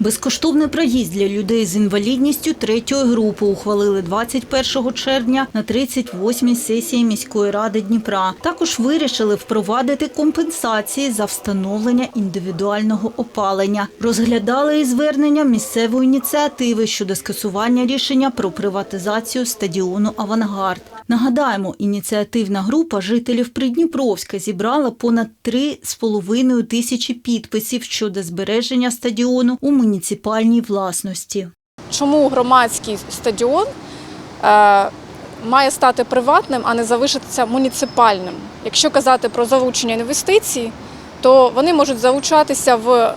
Безкоштовний проїзд для людей з інвалідністю третьої групи ухвалили 21 червня на 38-й сесії міської ради Дніпра. Також вирішили впровадити компенсації за встановлення індивідуального опалення. Розглядали і звернення місцевої ініціативи щодо скасування рішення про приватизацію стадіону Авангард. Нагадаємо, ініціативна група жителів Придніпровська зібрала понад 3,5 тисячі підписів щодо збереження стадіону у муніципальній власності. Чому громадський стадіон е, має стати приватним, а не залишитися муніципальним? Якщо казати про залучення інвестицій, то вони можуть залучатися в е,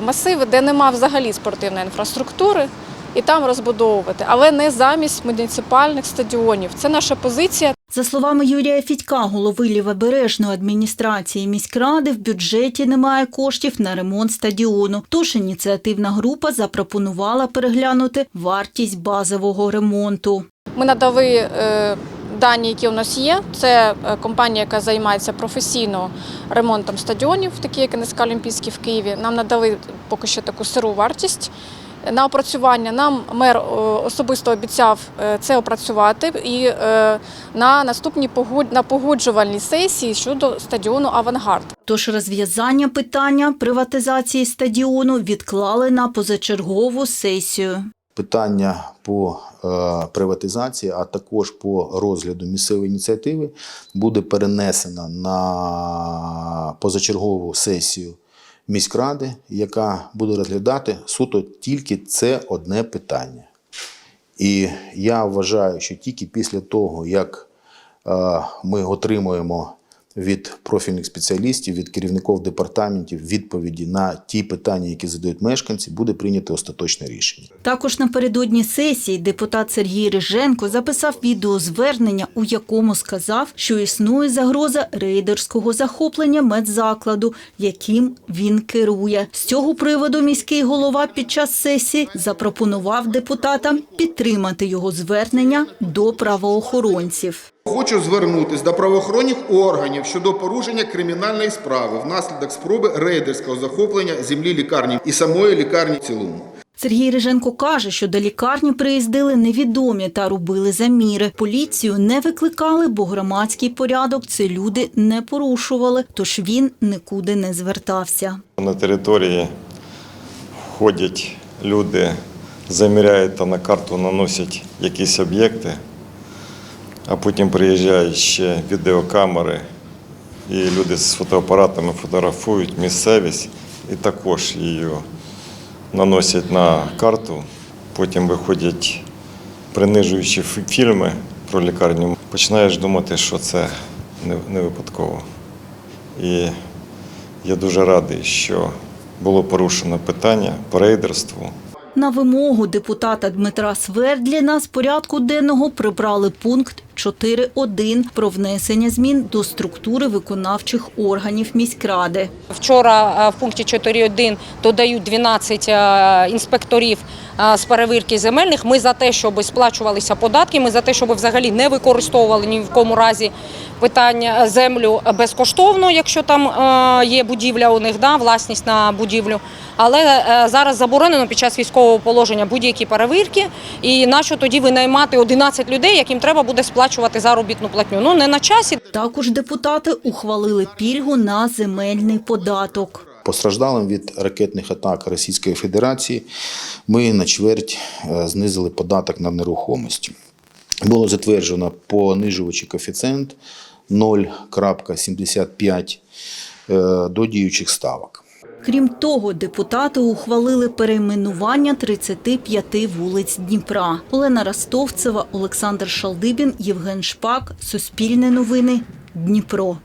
масиви, де нема взагалі спортивної інфраструктури, і там розбудовувати, але не замість муніципальних стадіонів. Це наша позиція. За словами Юрія Фідька, голови Лівобережної адміністрації міськради, в бюджеті немає коштів на ремонт стадіону. Тож ініціативна група запропонувала переглянути вартість базового ремонту. Ми надали е, дані, які у нас є. Це е, компанія, яка займається професійно ремонтом стадіонів, такі як НСК Олімпійський в Києві. Нам надали поки що таку сиру вартість. На опрацювання нам мер е, особисто обіцяв е, це опрацювати і е, на наступній на погоджувальній сесії щодо стадіону Авангард. Тож розв'язання питання приватизації стадіону відклали на позачергову сесію. питання по е, приватизації, а також по розгляду місцевої ініціативи буде перенесено на позачергову сесію міськради, яка буде розглядати суто тільки це одне питання. І я вважаю, що тільки після того, як е, ми отримуємо від профільних спеціалістів, від керівників департаментів відповіді на ті питання, які задають мешканці, буде прийнято остаточне рішення. Також напередодні сесії депутат Сергій Риженко записав відеозвернення, у якому сказав, що існує загроза рейдерського захоплення медзакладу, яким він керує. З цього приводу міський голова під час сесії запропонував депутатам підтримати його звернення до правоохоронців. Хочу звернутися до правоохоронних органів щодо порушення кримінальної справи внаслідок спроби рейдерського захоплення землі лікарні і самої лікарні в цілому. Сергій Риженко каже, що до лікарні приїздили невідомі та робили заміри. Поліцію не викликали, бо громадський порядок ці люди не порушували, тож він нікуди не звертався. На території ходять люди, заміряють та на карту наносять якісь об'єкти, а потім приїжджають ще відеокамери, і люди з фотоапаратами фотографують місцевість і також її наносять на карту. Потім виходять принижуючі фільми про лікарню. Починаєш думати, що це не- випадково. І я дуже радий, що було порушено питання по рейдерству. На вимогу депутата Дмитра Свердліна з порядку денного прибрали пункт 4.1 про внесення змін до структури виконавчих органів міськради. Вчора е, в пункті 4.1 додають 12 е, інспекторів е, з перевірки земельних. Ми за те, щоб сплачувалися податки, ми за те, щоб взагалі не використовували ні в кому разі питання землю безкоштовно, якщо там є будівля у них, да, власність на будівлю. Але зараз заборонено під час військового положення будь-які перевірки. І нащо тоді винаймати 11 людей, яким треба буде сплачувати заробітну платню? Ну не на часі. Також депутати ухвалили пільгу на земельний податок. Постраждалим від ракетних атак Російської Федерації ми на чверть е, знизили податок на нерухомість. Було затверджено понижувачий коефіцієнт 0,75 е, до діючих ставок. Крім того, депутати ухвалили перейменування 35 вулиць Дніпра. Олена Ростовцева, Олександр Шалдибін, Євген Шпак. Суспільне новини. Дніпро.